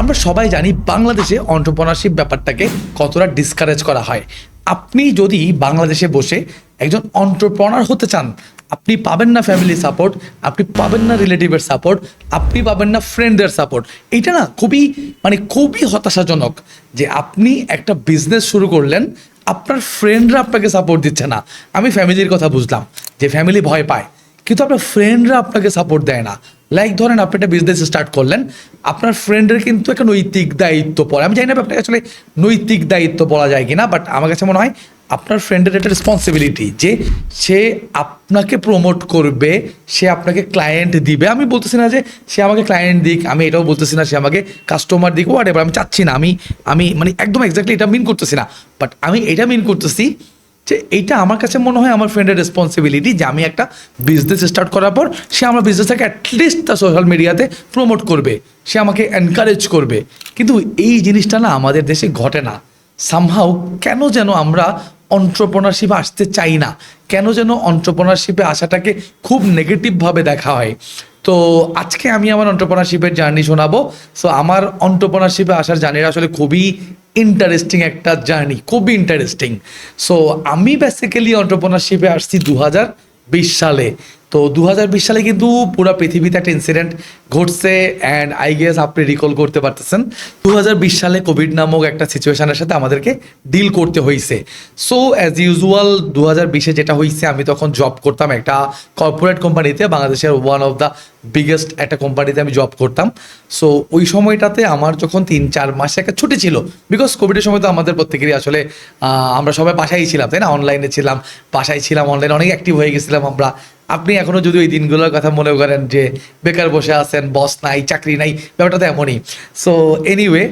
আমরা সবাই জানি বাংলাদেশে অন্টারপ্রনারশিপ ব্যাপারটাকে কতটা ডিসকারেজ করা হয়। আপনি যদি বাংলাদেশে বসে একজন অন্টারপ্রনার হতে চান, আপনি পাবেন না ফ্যামিলি সাপোর্ট আপনি পাবেন না রিলেটিভের সাপোর্ট আপনি পাবেন না ফ্রেন্ডদের সাপোর্ট এইটা না খুবই মানে খুবই হতাশাজনক যে আপনি একটা বিজনেস শুরু করলেন, আপনার ফ্রেন্ডরা আপনাকে সাপোর্ট দিচ্ছে না। আমি ফ্যামিলির কথা বুঝলাম, যে ফ্যামিলি ভয় পায়। কিন্তু আপনার ফ্রেন্ডরা আপনাকে সাপোর্ট দেয় না। লাইক ধরেন আপনি একটা বিজনেস স্টার্ট করলেন, আপনার ফ্রেন্ডের কিন্তু একটা নৈতিক দায়িত্ব পড়ে। আমি জানি না আপনাকে আসলে নৈতিক দায়িত্ব বলা যায় কিনা বাট আমার কাছে মনে হয় আপনার ফ্রেন্ডের একটা রেসপন্সিবিলিটি যে সে আপনাকে প্রমোট করবে, সে আপনাকে ক্লায়েন্ট দিবে। আমি বলতেছি না যে সে আমাকে ক্লায়েন্ট দিক, আমি এটাও বলতেছি না সে আমাকে কাস্টমার দিক হোয়াট এবার আমি চাচ্ছি না। আমি আমি মানে একদম এক্স্যাক্টলি এটা মিন করতেছি না। বাট আমি এটা মিন করতেছি যে এইটা আমার কাছে মনে হয় আমার ফ্রেন্ডের রেসপন্সিবিলিটি যে আমি একটা বিজনেস স্টার্ট করার পর সে আমার বিজনেসটাকে অ্যাটলিস্ট তার সোশ্যাল মিডিয়াতে প্রমোট করবে, সে আমাকে এনকারেজ করবে। কিন্তু এই জিনিসটা না আমাদের দেশে ঘটে না। সামহাও কেন যেন আমরা অন্টারপ্রনারশিপে আসতে চাই না? কেন যেন অন্টারপ্রনারশিপে আসাটাকে খুব নেগেটিভভাবে দেখা হয়? তো আজকে আমি আমার অন্টারপ্রনারশিপের জার্নি শোনাবো। সো আমার অন্টারপ্রনারশিপে আসার জার্নিটা আসলে খুবই ইন্টারেস্টিং একটা জার্নি খুবই ইন্টারেস্টিং সো আমি বেসিক্যালি অন্টারপ্রনারশিপে আসছি দু হাজার বিশ সালে। তো দু বিশ সালে কিন্তু পুরো পৃথিবীতে একটা ইনসিডেন্ট ঘটছে অ্যান্ড আই গেস আপনি রিকল করতে পারতেছেন। দু বিশ সালে কোভিড নামক একটা সিচুয়েশনের সাথে আমাদেরকে ডিল করতে হয়েছে সো অ্যাজ ইউজুয়াল দু বিশে যেটা হয়েছে আমি তখন জব করতাম একটা কর্পোরেট কোম্পানিতে বাংলাদেশের ওয়ান অফ দ্য বিগেস্ট একটা কোম্পানিতে আমি জব করতাম। সো ওই সময়টাতে আমার যখন তিন চার মাসে একটা ছুটি ছিল বিকজ কোভিডের সময় তো আমাদের প্রত্যেকেরই আসলে আমরা সবাই বাসায় ছিলাম, তাই না? অনলাইনে ছিলাম, বাসায় ছিলাম অনলাইনে অনেক অ্যাক্টিভ হয়ে গেছিলাম আমরা। আপনি এখনও যদি ওই দিনগুলোর কথা মনে করেন যে বেকার বসে আছেন বস নাই, চাকরি নাই, ব্যাপারটা তো এমনই। সো এনিওয়ে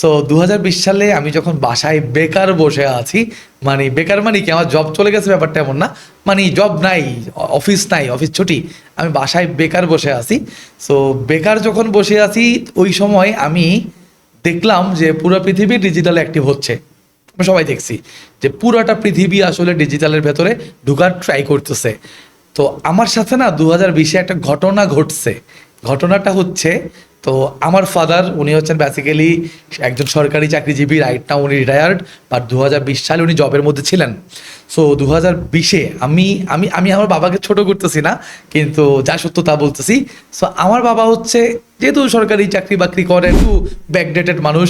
সো দুহাজার বিশ সালে আমি যখন বাসায় বেকার বসে আছি মানে বেকার মানে কি? আমার জব চলে গেছে, ব্যাপারটা এমন না। মানে জব নাই অফিস নাই অফিস ছুটি। আমি বাসায় বেকার বসে আছি। সো বেকার যখন বসে আছি, ওই সময় আমি দেখলাম যে পুরো পৃথিবী ডিজিটাল অ্যাক্টিভ হচ্ছে। সবাই দেখছি যে পুরোটা পৃথিবী আসলে ডিজিটালের ভেতরে ঢুকার ট্রাই করতেছে। তো আমার সাথে না দু হাজার বিশে একটা ঘটনা ঘটছে। ঘটনাটা হচ্ছে, তো আমার ফাদার উনি হচ্ছেন বেসিক্যালি একজন সরকারি চাকরিজীবী রাইট না উনি রিটায়ার্ড বাট দু হাজার বিশ সালে উনি জবের মধ্যে ছিলেন। সো দু হাজার বিশে আমি আমি আমি আমার বাবাকে ছোট করতেছি না, কিন্তু যা সত্য তা বলতেছি। সো আমার বাবা হচ্ছে যেহেতু সরকারি চাকরি বাকরি করে একটু ব্যাকডেটেড মানুষ,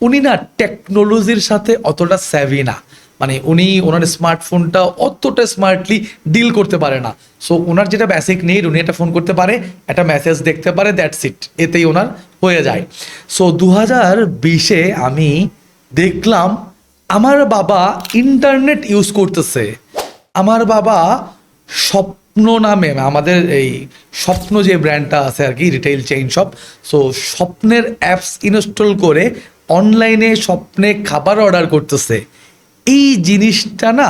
উনি না টেকনোলজির সাথে অতটা স্যাভি না। মানে উনি ওনার স্মার্টফোনটা অতটা স্মার্টলি ডিল করতে পারে না। সো ওনার যেটা বেসিক নিড উনি একটা ফোন করতে পারে, একটা মেসেজ দেখতে পারে দ্যাটস ইট এতেই ওনার হয়ে যায়। সো দু হাজার বিশে আমি দেখলাম, আমার বাবা ইন্টারনেট ইউজ করতেছে। আমার বাবা স্বপ্ন নামে, আমাদের এই স্বপ্ন যে ব্র্যান্ডটা আছে আর কি রিটেইল চেইন শপ সো স্বপ্নের অ্যাপস ইনস্টল করে অনলাইনে স্বপ্নে খাবার অর্ডার করতেছে। এই জিনিসটা না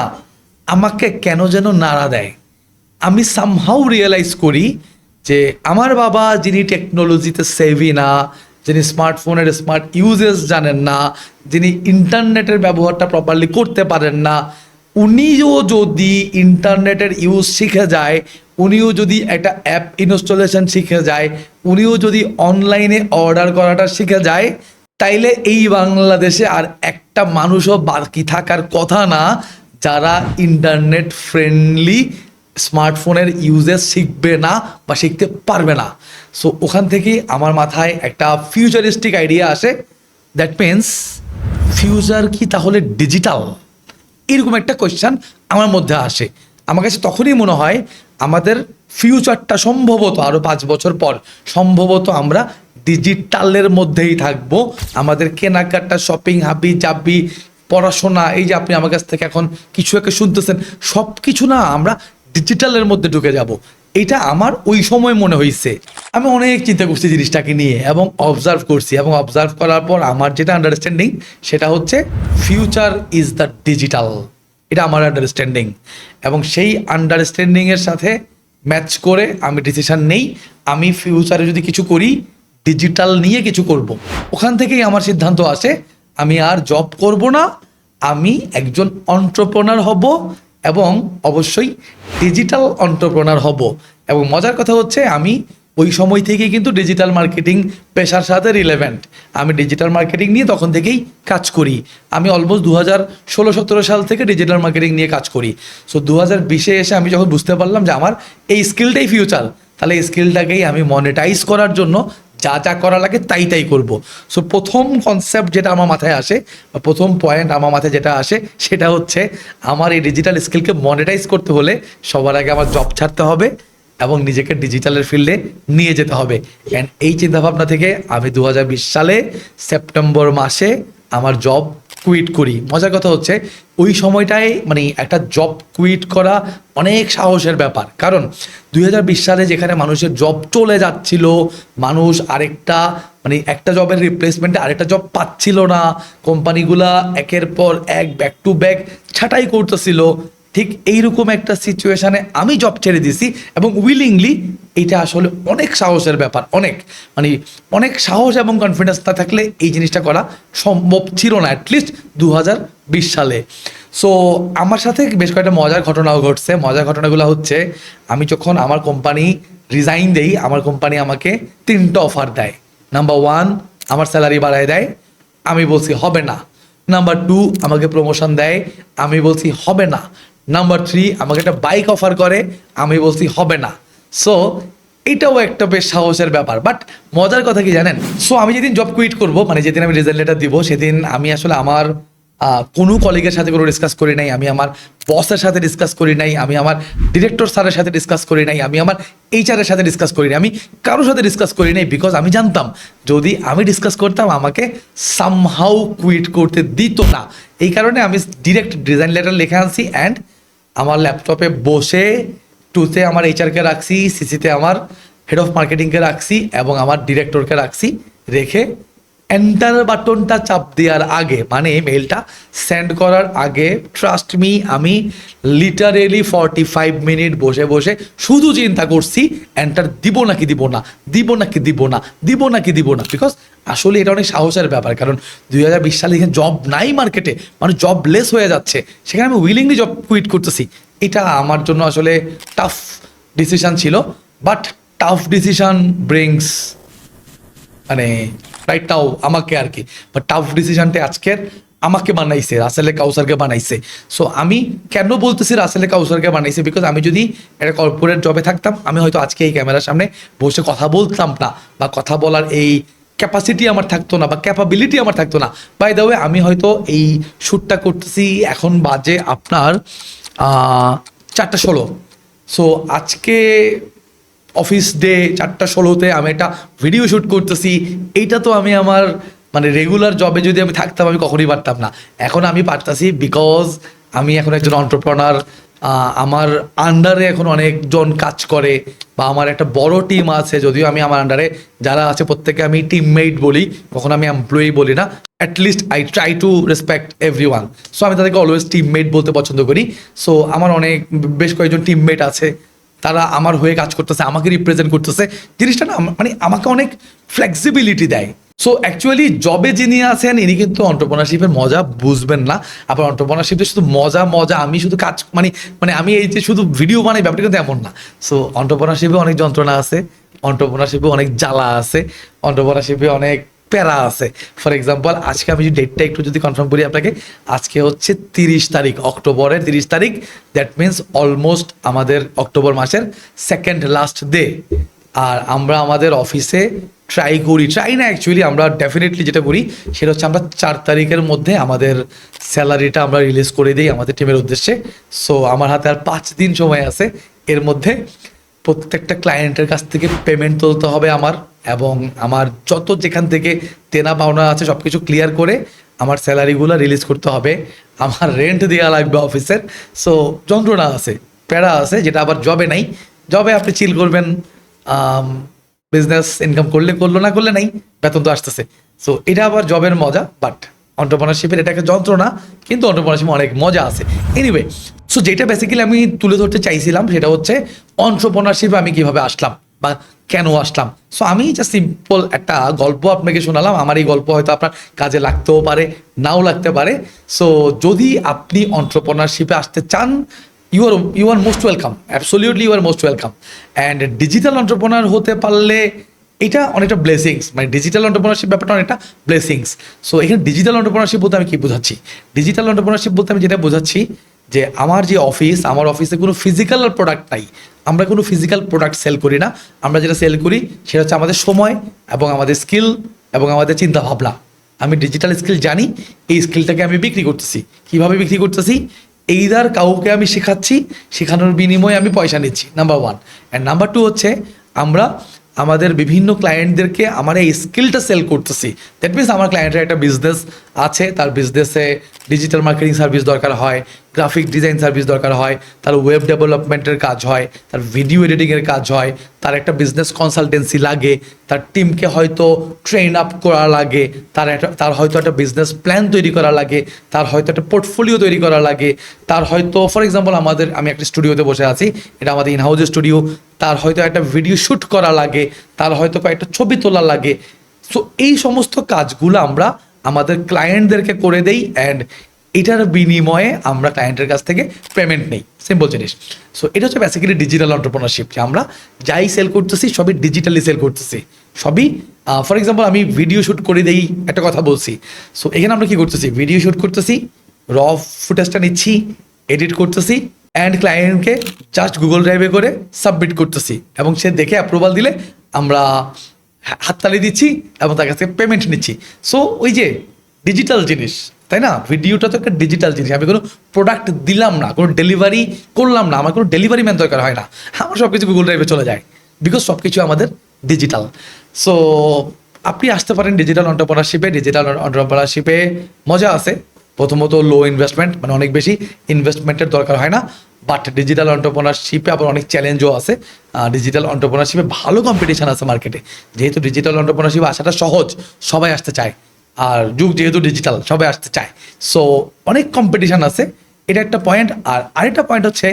আমাকে কেন যেন নাড়া দেয়? আমি সামহাউ রিয়েলাইজ করি যে আমার বাবা যিনি টেকনোলজিতে সেভি না, যিনি স্মার্টফোনের স্মার্ট ইউজেস জানেন না, যিনি ইন্টারনেটের ব্যবহারটা প্রপারলি করতে পারেন না, উনিও যদি ইন্টারনেটের ইউজ শিখে যায়, উনিও যদি একটা অ্যাপ ইনস্টলেশন শিখে যায়, উনিও যদি অনলাইনে অর্ডার করাটা শিখে যায়, তাইলে এই বাংলাদেশে আর একটা মানুষও বাকি থাকার কথা না, যারা ইন্টারনেট ফ্রেন্ডলি স্মার্টফোনের ইউজেস শিখবে না বা শিখতে পারবে না। সো ওখান থেকেই আমার মাথায় একটা ফিউচারিস্টিক আইডিয়া আসে। দ্যাট মিন্স ফিউচার কি তাহলে ডিজিটাল এরকম একটা কোয়েশ্চেন আমার মধ্যে আসে। আমার কাছে তখনই মনে হয়, আমাদের ফিউচারটা সম্ভবত আরও পাঁচ বছর পর, সম্ভবত আমরা ডিজিটালের মধ্যেই থাকব। আমাদের কেনাকাটা শপিং হাবি জাবি পড়াশোনা, এই যে আপনি আমার কাছ থেকে এখন কিছু একটা শুনতেছেন সব কিছু না আমরা ডিজিটালের মধ্যে ঢুকে যাব। এটা আমার ওই সময় মনে হয়েছে আমি অনেক চিন্তা করছি জিনিসটাকে নিয়ে এবং অবজার্ভ করছি এবং অবজার্ভ করার পর আমার যেটা আন্ডারস্ট্যান্ডিং সেটা হচ্ছে ফিউচার ইজ দ্য ডিজিটাল এটা আমার আন্ডারস্ট্যান্ডিং এবং সেই আন্ডারস্ট্যান্ডিংয়ের সাথে ম্যাচ করে আমি ডিসিশন নেই। আমি ফিউচারে যদি কিছু করি ডিজিটাল নিয়ে কিছু করব। ওখান থেকেই আমার সিদ্ধান্ত আসে, আমি আর জব করব না, আমি একজন অন্টারপ্রনার হব এবং অবশ্যই ডিজিটাল অন্টারপ্রনার হব। এবং মজার কথা হচ্ছে, আমি ওই সময় থেকেই কিন্তু ডিজিটাল মার্কেটিং পেশার সাথে রিলেভেন্ট আমি ডিজিটাল মার্কেটিং নিয়ে তখন থেকেই কাজ করি। আমি অলমোস্ট দু হাজার ষোলো সতেরো সাল থেকে ডিজিটাল মার্কেটিং নিয়ে কাজ করি। সো দু হাজার বিশে এসে আমি যখন বুঝতে পারলাম যে আমার এই স্কিলটাই ফিউচার তাহলে এই স্কিলটাকেই আমি মনিটাইজ করার জন্য যা যা করা লাগে তাই তাই করব। সো প্রথম কনসেপ্ট যেটা আমার মাথায় আসে, বা প্রথম পয়েন্ট আমার মাথায় যেটা আসে, সেটা হচ্ছে আমার এই ডিজিটাল স্কিলকে মনিটাইজ করতে হলে সবার আগে আমার জব ছাড়তে হবে এবং নিজেকে ডিজিটালের ফিল্ডে নিয়ে যেতে হবে। অ্যান্ড এই চিন্তাভাবনা থেকে আমি দু হাজার বিশ সালে সেপ্টেম্বর মাসে আমার জব কুইট করি। মজার কথা হচ্ছে, ওই সময়টায় মানে একটা জব কুইট করা অনেক সাহসের ব্যাপার। কারণ দুই হাজার বিশ সালে যেখানে মানুষের জব চলে যাচ্ছিল, মানুষ আরেকটা মানে একটা জবের রিপ্লেসমেন্টে আরেকটা জব পাচ্ছিল না। কোম্পানিগুলা একের পর এক ব্যাক টু ব্যাক ছাঁটাই করতেছিল। ঠিক এইরকম একটা সিচুয়েশানে আমি জব ছেড়ে দিছি এবং উইলিংলি এটা আসলে অনেক সাহসের ব্যাপার, অনেক। মানে অনেক সাহস এবং কনফিডেন্স না থাকলে এই জিনিসটা করা সম্ভব ছিল না অ্যাটলিস্ট দু সালে। সো আমার সাথে বেশ কয়েকটা মজার ঘটনাও ঘটছে। মজার ঘটনাগুলো হচ্ছে, আমি যখন আমার কোম্পানি রিজাইন দেই, আমার কোম্পানি আমাকে তিনটা অফার দেয়। নাম্বার ওয়ান আমার স্যালারি বাড়ায় দেয়, আমি বলছি হবে না। নাম্বার টু আমাকে প্রমোশন দেয়, আমি বলছি হবে না। নাম্বার থ্রি আমাকে একটা বাইক অফার করে, আমি বলছি হবে না। সো এটাও একটা বেশ সাহসের ব্যাপার। বাট মজার কথা কি জানেন? সো আমি যেদিন জব কুইট করব মানে যেদিন আমি রেজাল্ট লেটার দিব, সেদিন আমি আসলে আমার কোনো কলিগের সাথে কোনো ডিসকাস করি নাই, আমি আমার বসের সাথে ডিসকাস করি নাই, আমি আমার ডিরেক্টর স্যারের সাথে ডিসকাস করি নাই, আমি আমার এইচআরের সাথে ডিসকাস করি নাই, আমি কারোর সাথে ডিসকাস করি নাই বিকজ আমি জানতাম, যদি আমি ডিসকাস করতাম, আমাকে সামহাউ কুইট করতে দিত না। এই কারণে আমি ডিরেক্ট ডিজাইন লেটার লিখে আনছি অ্যান্ড আমার ল্যাপটপে বসে টুতে আমার এইচআরকে রাখছি সিসিতে আমার হেড অফ মার্কেটিংকে রাখছি এবং আমার ডিরেক্টরকে রাখছি, রেখে এন্টার বাটনটা চাপ দেওয়ার আগে মানে মেলটা সেন্ড করার আগে ট্রাস্ট মি আমি লিটারেলি ফর্টি ফাইভ মিনিট বসে বসে শুধু চিন্তা করছি এন্টার দিব নাকি দিব না, দিব নাকি দিব না, দিব নাকি দিব না। বিকজ আসলে এটা অনেক সাহসের ব্যাপার, কারণ দুই হাজার বিশ সালে এখানে জব নাই মার্কেটে মানে জব লেস হয়ে যাচ্ছে, সেখানে আমি উইলিংলি জব কুইট করতেছি। এটা আমার জন্য আসলে টাফ ডিসিশন ছিল বাট টাফ ডিসিশন ব্রিংস মানে রাইট নাও আমাকে আর কি। বাট টাফ ডিসিশনটা আজকের আমাকে বানাইছে, রাসেলে কাউসারকে বানাইছে। সো আমি কেন বলতেছি রাসেলে কাউসারকে বানাইছে? বিকজ আমি যদি একটা কর্পোরেট জবে থাকতাম, আমি হয়তো আজকে এই ক্যামেরার সামনে বসে কথা বলতাম না, বা কথা বলার এই ক্যাপাসিটি আমার থাকতো না, বা ক্যাপাবিলিটি আমার থাকতো না। বাই দ্য ওয়ে আমি হয়তো এই শ্যুটটা করতেছি এখন বাজে আপনার চারটা ষোলো। সো আজকে অফিস ডে চারটা ষোলোতে আমি একটা ভিডিও শ্যুট করতেছি। এইটা তো আমি আমার মানে রেগুলার জবে যদি আমি থাকতাম, আমি কখনোই পারতাম না। এখন আমি পারতাছি বিকজ আমি এখন একজন অন্টারপ্রনার আমার আন্ডারে এখন অনেকজন কাজ করে বা আমার একটা বড় টিম আছে, যদিও আমি আমার আন্ডারে যারা আছে প্রত্যেকে আমি টিমমেট বলি, কখনো আমি এমপ্লয়ি বলি না। At least I try to respect every one so আমি তাদেরকে অলওয়েজ টিমমেট বলতে পছন্দ করি। সো আমার অনেক, বেশ কয়েকজন টিমমেট আছে। তারা আমার হয়ে কাজ করতেছে, আমাকে রিপ্রেজেন্ট করতেছে। জিনিসটা না মানে আমাকে অনেক ফ্লেক্সিবিলিটি দেয়। সো অ্যাকচুয়ালি জবে যিনি আছেন, ইনি কিন্তু অন্টারপ্রনারশিপের মজা বুঝবেন না। আবার অন্টারপ্রনারশিপে শুধু মজা মজা, আমি শুধু কাজ মানে মানে আমি এই যে শুধু ভিডিও বানাই, ব্যাপারটা কিন্তু এমন না। সো অন্টারপ্রনারশিপে অনেক যন্ত্রণা আছে অন্টারপ্রনারশিপে অনেক জ্বালা আছে অন্টারপ্রনারশিপে অনেক প্যারা আছে। ফর এক্সাম্পল আজকে আমি যদি ডেটটা একটু যদি কনফার্ম করি আপনাকে, আজকে হচ্ছে তিরিশ তারিখ, অক্টোবরের তিরিশ তারিখ। দ্যাট মিন্স অলমোস্ট আমাদের অক্টোবর মাসের সেকেন্ড লাস্ট ডে আর আমরা আমাদের অফিসে ট্রাই করি। ট্রাই না অ্যাকচুয়ালি আমরা ডেফিনেটলি যেটা করি, সেটা হচ্ছে আমরা চার তারিখের মধ্যে আমাদের স্যালারিটা আমরা রিলিজ করে দিই আমাদের টিমের উদ্দেশ্যে। সো আমার হাতে আর পাঁচ দিন সময় আছে। এর মধ্যে প্রত্যেকটা ক্লায়েন্টের কাছ থেকে পেমেন্ট তুলতে হবে আমার। এবং আমার যত যেখান থেকে তেনা পাওনা আছে সব কিছু ক্লিয়ার করে আমার স্যালারিগুলো রিলিজ করতে হবে। আমার রেন্ট দেওয়া লাগবে অফিসের। সো যন্ত্রণা আছে, প্যারা আছে, যেটা আবার জবে নাই। জবে আপনি চিল করবেন বিজনেস ইনকাম করলে করল, না করলে নাই, বেতন তো আসতেছে। সো এটা আবার জবের মজা বাট অন্টারপ্রনারশিপের এটা একটা যন্ত্রণা, কিন্তু অন্টারপ্রনারশিপে অনেক মজা আছে। এনিওয়ে সো যেটা বেসিক্যালি আমি তুলে ধরতে চাইছিলাম, সেটা হচ্ছে অন্টারপ্রনারশিপে আমি কীভাবে আসলাম, বা কেন আসলাম? সো আমি জাস্ট সিম্পল একটা গল্প আপনাকে শোনালাম। আমার এই গল্প হয়তো আপনার কাজে লাগতেও পারে, নাও লাগতে পারে। সো যদি আপনি অন্টারপ্রনারশিপে আসতে চান you are you are most welcome absolutely you are most welcome and digital entrepreneur হতে পারলে এটা অনেকটা ব্লেসিংস মানে ডিজিটাল অন্টারপ্রনারশিপ ব্যাপারটা অনেকটা ব্লেসিংস সো এখানে ডিজিটাল অন্টারপ্রনারশিপ বলতে আমি কি বোঝাচ্ছি? ডিজিটাল অন্টারপ্রনারশিপ বলতে আমি যেটা বোঝাচ্ছি যে আমার যে অফিস আমার অফিসে কোনো ফিজিক্যাল প্রোডাক্ট নাই। আমরা কোনো ফিজিক্যাল প্রোডাক্ট সেল করি না। আমরা যেটা সেল করি, সেটা হচ্ছে আমাদের সময় এবং আমাদের স্কিল এবং আমাদের চিন্তা ভাবনা আমি ডিজিটাল স্কিল জানি, এই স্কিলটাকে আমি বিক্রি করতেছি। কীভাবে বিক্রি করতেছি? এইদার কাউকে আমি শেখাচ্ছি, শেখানোর বিনিময়ে আমি পয়সা নিচ্ছি number one and number two হচ্ছে, আমরা আমাদের বিভিন্ন ক্লায়েন্টদেরকে আমার এই স্কিলটা সেল করতেছি। দ্যাট মিনস আমার ক্লায়েন্টের একটা বিজনেস আছে, তার বিজনেসে ডিজিটাল মার্কেটিং সার্ভিস দরকার হয় গ্রাফিক ডিজাইন সার্ভিস দরকার হয়, তার ওয়েব ডেভেলপমেন্টের কাজ হয়, তার ভিডিও এডিটিংয়ের কাজ হয়, তার একটা বিজনেস কনসালটেন্সি লাগে, তার টিমকে হয়তো ট্রেন আপ করা লাগে, তার একটা, তার হয়তো একটা বিজনেস প্ল্যান তৈরি করা লাগে, তার হয়তো একটা পোর্টফোলিও তৈরি করা লাগে, তার হয়তো ফর এক্সাম্পল আমাদের, আমি একটা স্টুডিওতে বসে আছি, এটা আমাদের ইনহাউস স্টুডিও তার হয়তো একটা ভিডিও শ্যুট করা লাগে, তার হয়তো কয়েকটা ছবি তোলা লাগে। সো এই সমস্ত কাজগুলো আমরা আমাদের ক্লায়েন্টদেরকে করে দেই অ্যান্ড এটার বিনিময়ে আমরা ক্লায়েন্টের কাছ থেকে পেমেন্ট নেই। সিম্পল জিনিস। সো এটা হচ্ছে বেসিক্যালি ডিজিটাল অন্টারপ্রনারশিপ যে আমরা যাই সেল করতেছি, সবই ডিজিটালি সেল করতেছি। সবই ফর এক্সাম্পল আমি ভিডিও শ্যুট করে দেই, একটা কথা বলছি। সো এখানে আমরা কি করতেছি? ভিডিও শ্যুট করতেছি র ফুটেজটা নিচ্ছি এডিট করতেছি অ্যান্ড ক্লায়েন্টকে জাস্ট গুগল ড্রাইভে করে সাবমিট করতেছি এবং সে দেখে অ্যাপ্রুভাল দিলে আমরা হাততালি দিচ্ছি এবং তার কাছ পেমেন্ট নিচ্ছি। সো ওই যে ডিজিটাল জিনিস, তাই না? ভিডিওটা তো একটা ডিজিটাল জিনিস। আমি কোনো প্রোডাক্ট দিলাম না, কোনো ডেলিভারি করলাম না, আমার কোনো ডেলিভারি ম্যান দরকার হয় না। আমার সব কিছু গুগল ড্রাইভে চলে যায়। বিকজ সব কিছু আমাদের ডিজিটাল সো আপনি আসতে পারেন ডিজিটাল অন্টারপ্রনারশিপে ডিজিটাল অন্টারপ্রনারশিপে মজা আছে। প্রথমত লো ইনভেস্টমেন্ট মানে অনেক বেশি ইনভেস্টমেন্টের দরকার হয় না বাট ডিজিটাল অন্টারপ্রনারশিপে আবার অনেক চ্যালেঞ্জও আছে। ডিজিটাল অন্টারপ্রনারশিপে ভালো কম্পিটিশন আছে মার্কেটে যেহেতু ডিজিটাল অন্টারপ্রনারশিপে আসাটা সহজ, সবাই আসতে চায়। আর যুগ যেহেতু ডিজিটাল সবাই আসতে চায়। সো অনেক কম্পিটিশন আছে। এটা একটা পয়েন্ট আর আরেকটা পয়েন্ট হচ্ছে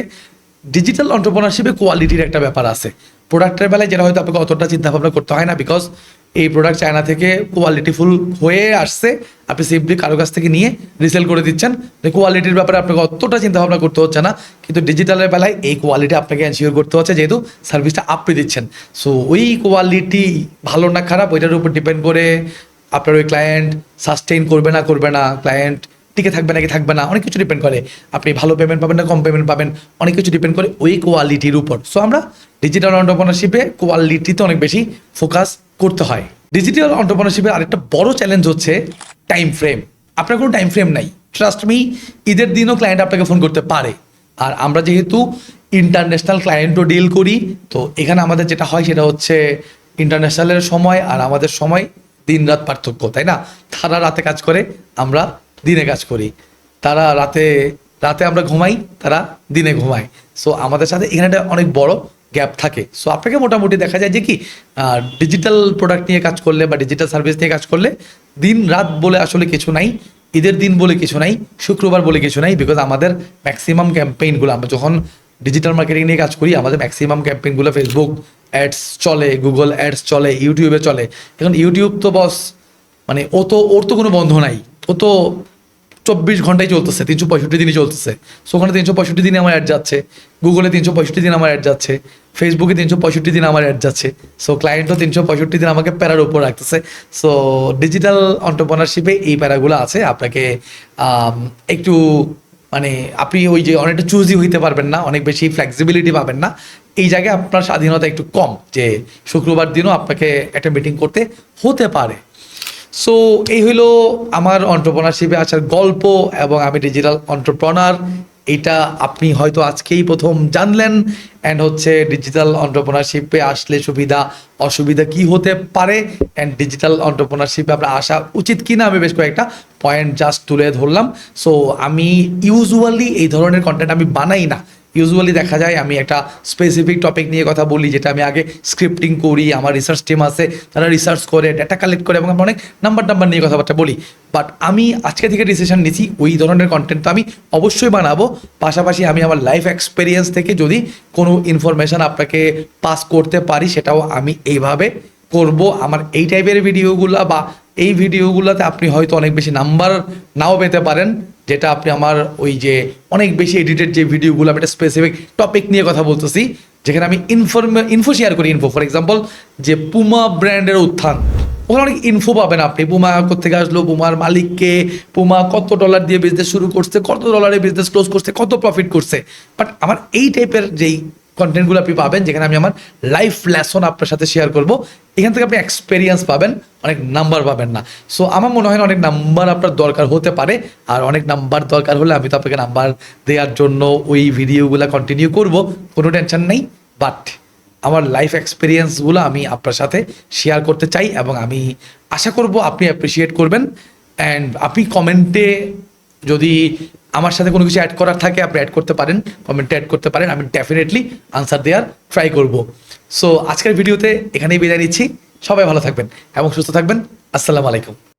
ডিজিটাল অন্টারপ্রনারশিপে কোয়ালিটির একটা ব্যাপার আছে। প্রোডাক্টের বেলায় যেটা হয়তো আপনাকে অতটা চিন্তা ভাবনা করতে হয় না বিকজ এই প্রোডাক্ট চায়না থেকে কোয়ালিটিফুল হয়ে আসছে। আপনি সিম্পলি কারও কাছ থেকে নিয়ে রিসেল করে দিচ্ছেন। কোয়ালিটির ব্যাপারে আপনাকে অতটা চিন্তা ভাবনা করতে হচ্ছে না। কিন্তু ডিজিটালের বেলায় এই কোয়ালিটি আপনাকে এনশিওর করতে হচ্ছে, যেহেতু সার্ভিসটা আপনি দিচ্ছেন। সো ওই কোয়ালিটি ভালো না খারাপ, ওইটার উপর ডিপেন্ড করে আপনার ওই ক্লায়েন্ট সাস্টেইন করবে না করবে না ক্লায়েন্ট টিকে থাকবে নাকি থাকবে না, অনেক কিছু ডিপেন্ড করে। আপনি ভালো পেমেন্ট পাবেন না কম পেমেন্ট পাবেন, অনেক কিছু ডিপেন্ড করে ওই কোয়ালিটির উপর। সো আমরা ডিজিটাল অন্টারপ্রনারশিপে কোয়ালিটিতে অনেক বেশি ফোকাস করতে হয়। ডিজিটাল অন্টারপ্রনারশিপের আরেকটা বড় চ্যালেঞ্জ হচ্ছে টাইম ফ্রেম আপনার কোনো টাইম ফ্রেম নাই। ট্রাস্ট মি ঈদের দিনও ক্লায়েন্ট আপনাকে ফোন করতে পারে। আর আমরা যেহেতু ইন্টারন্যাশনাল ক্লায়েন্টও ডিল করি, তো এখানে আমাদের যেটা হয় সেটা হচ্ছে ইন্টারন্যাশনালের সময় আর আমাদের সময় দিন রাত পার্থক্য, তাই না? তারা রাতে কাজ করে আমরা দিনে কাজ করি। তারা রাতে রাতে আমরা ঘুমাই, তারা দিনে ঘুমায়। সো আমাদের সাথে এখানে একটা অনেক বড় গ্যাপ থাকে। সো আপনাকে মোটামুটি দেখা যায় যে কি ডিজিটাল প্রোডাক্ট নিয়ে কাজ করলে বা ডিজিটাল সার্ভিস নিয়ে কাজ করলে দিন রাত বলে আসলে কিছু নাই, ঈদের দিন বলে কিছু নাই, শুক্রবার বলে কিছু নাই বিকজ আমাদের ম্যাক্সিমাম ক্যাম্পেইনগুলো আমরা যখন ডিজিটাল মার্কেটিং নিয়ে কাজ করি, আমাদের ম্যাক্সিমাম ক্যাম্পেইনগুলো ফেসবুক অ্যাডস চলে গুগল অ্যাডস চলে ইউটিউবে চলে। এখন ইউটিউব তো বস মানে ও তো ওর তো কোনো বন্ধ নাই। ও তো চব্বিশ ঘন্টায় চলতেছে, তিনশো পঁয়ষট্টি দিনই চলতেছে। সো ওখানে তিনশো পঁয়ষট্টি দিন আমার অ্যাড যাচ্ছে গুগলে তিনশো পঁয়ষট্টি দিন আমার অ্যাড যাচ্ছে ফেসবুকে তিনশো পঁয়ষট্টি দিন আমার অ্যাড যাচ্ছে। সো ক্লায়েন্টও তিনশো পঁয়ষট্টি দিন আমাকে প্যারার উপর রাখতেছে। সো ডিজিটাল অন্টারপ্রনারশিপে এই প্যারাগুলো আছে, আপনাকে একটু মানে আপনি ওই যে অনেকটা চুজি হইতে পারবেন না, অনেক বেশি ফ্লেক্সিবিলিটি পাবেন না। এই জায়গায় আপনার স্বাধীনতা একটু কম, যে শুক্রবার দিনও আপনাকে একটা মিটিং করতে হতে পারে। সো এই হলো আমার অন্টারপ্রনারশিপে আসার গল্প এবং আমি ডিজিটাল অন্টারপ্রনার এটা আপনি হয়তো আজকেই প্রথম জানলেন। অ্যান্ড হচ্ছে ডিজিটাল অন্টারপ্রনারশিপে আসলে সুবিধা, অসুবিধা কি হতে পারে? অ্যান্ড ডিজিটাল অন্টারপ্রনারশিপে আপনার আসা উচিত কি না আমি বেশ কয়েকটা পয়েন্ট জাস্ট তুলে ধরলাম। সো আমি ইউজুয়ালি এই ধরনের কন্টেন্ট আমি বানাই না। ইউজুয়ালি দেখা যায় আমি একটা স্পেসিফিক টপিক নিয়ে কথা বলি, যেটা আমি আগে স্ক্রিপ্টিং করি, আমার রিসার্চ টিম আছে, তারা রিসার্চ করে ডেটা কালেক্ট করে, এবং আমরা অনেক নাম্বার নাম্বার নিয়ে কথাবার্তা বলি। বাট আমি আজকে থেকে ডিসিশন নিচ্ছি, ওই ধরনের কন্টেন্ট তো আমি অবশ্যই বানাবো। পাশাপাশি আমি আমার লাইফ এক্সপিরিয়েন্স থেকে যদি কোনো ইনফরমেশান আপনাকে পাস করতে পারি, সেটাও আমি এইভাবে করব। আমার এই টাইপের ভিডিওগুলো বা এই ভিডিওগুলোতে আপনি হয়তো অনেক বেশি নাম্বার নাও পেতে পারেন। যেটা আপনি আমার ওই যে অনেক বেশি এডিটেড যে ভিডিওগুলো আমি একটা স্পেসিফিক টপিক নিয়ে কথা বলতেছি, যেখানে আমি ইনফর্ম ইনফো শেয়ার করি ইনফো ফর এক্সাম্পল যে পুমা ব্র্যান্ডের উত্থান, ওখানে অনেক ইনফো পাবেন আপনি। পুমা কোথেকে আসলো পুমার মালিককে পুমা কত ডলার দিয়ে বিজনেস শুরু করছে, কত ডলারে বিজনেস ক্লোজ করছে, কত প্রফিট করছে। বাট আমার এই টাইপের যেই কন্টেন্টগুলো আপনি পাবেন, যেখানে আমি আমার লাইফ লেসন আপনার সাথে শেয়ার করব। এখান থেকে আপনি এক্সপেরিয়েন্স পাবেন, অনেক নাম্বার পাবেন না। সো আমার মনে হয় না অনেক নাম্বার আপনার দরকার হতে পারে, আর অনেক নাম্বার দরকার হলে আমি তো আপনাকে নাম্বার দেওয়ার জন্য ওই ভিডিওগুলো কন্টিনিউ করব, কোনো টেনশন নেই। বাট আমার লাইফ এক্সপিরিয়েন্সগুলো আমি আপনার সাথে শেয়ার করতে চাই এবং আমি আশা করব আপনি অ্যাপ্রিসিয়েট করবেন। অ্যান্ড আপনি কমেন্টে যদি আমার সাথে কোনো কিছু অ্যাড করার থাকে, আপনি অ্যাড করতে পারেন কমেন্টে অ্যাড করতে পারেন, আমি ডেফিনেটলি আনসার দেওয়ার ট্রাই করব। সো আজকের ভিডিওতে এখানেই বিদায় নিচ্ছি। সবাই ভালো থাকবেন এবং সুস্থ থাকবেন। আসসালামু আলাইকুম।